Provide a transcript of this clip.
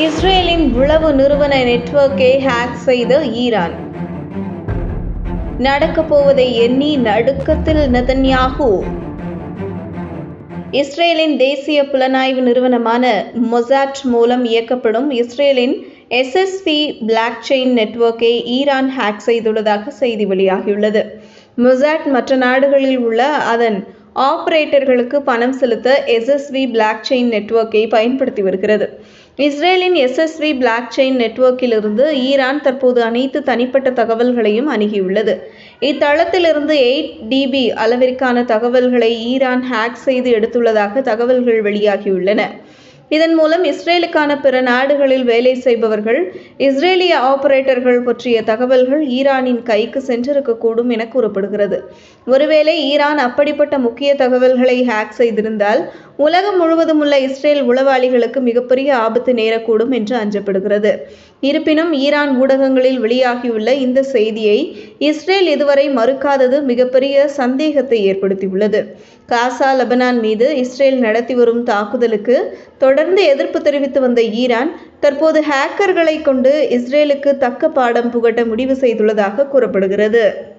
இஸ்ரேலின் உளவு நிறுவன நெட்வொர்க்கை ஹேக் செய்த ஈரான். நடக்கப் போவதை எண்ணி நடுக்கத்தில் நதன்யாகு. இஸ்ரேலின் தேசிய புலனாய்வு நிறுவனமான மொசாட் மூலம் இயக்கப்படும் இஸ்ரேலின் எஸ்எஸ்பி பிளாக் செயின் நெட்வொர்க்கை ஈரான் ஹேக் செய்துள்ளதாக செய்தி வெளியாகியுள்ளது. மொசாட் மற்ற நாடுகளில் உள்ள அதன் ஆபரேட்டர்களுக்கு பணம் செலுத்த எஸ்எஸ்வி பிளாக் செயின் நெட்வொர்க்கை பயன்படுத்தி வருகிறது. இஸ்ரேலின் எஸ்எஸ்வி பிளாக் செயின் நெட்வொர்க்கிலிருந்து ஈரான் தற்போது அனைத்து தனிப்பட்ட தகவல்களையும் அணுகியுள்ளது. இத்தளத்திலிருந்து எயிட் டிபி அளவிற்கான தகவல்களை ஈரான் ஹேக் செய்து எடுத்துள்ளதாக தகவல்கள் வெளியாகியுள்ளன. இதன் மூலம் இஸ்ரேலுக்கான பிற நாடுகளில் வேலை செய்பவர்கள் இஸ்ரேலிய ஆபரேட்டர்கள் பற்றிய தகவல்கள் ஈரானின் கைக்கு சென்றிருக்கக்கூடும் என கூறப்படுகிறது. ஒருவேளை ஈரான் அப்படிப்பட்ட முக்கிய தகவல்களை ஹேக் செய்திருந்தால் உலகம் முழுவதும் உள்ள இஸ்ரேல் உளவாளிகளுக்கு மிகப்பெரிய ஆபத்து நேரக்கூடும் என்று அஞ்சப்படுகிறது. இருப்பினும் ஈரான் ஊடகங்களில் வெளியாகியுள்ள இந்த செய்தியை இஸ்ரேல் இதுவரை மறுக்காதது மிகப்பெரிய சந்தேகத்தை ஏற்படுத்தியுள்ளது. காசா லெபனான் மீது இஸ்ரேல் நடத்தி வரும் தாக்குதலுக்கு தொடர்ந்து எதிர்ப்பு தெரிவித்து வந்த ஈரான் தற்போது ஹேக்கர்களை கொண்டு இஸ்ரேலுக்கு தக்க பாடம் புகட்ட முடிவு செய்துள்ளதாக கூறப்படுகிறது.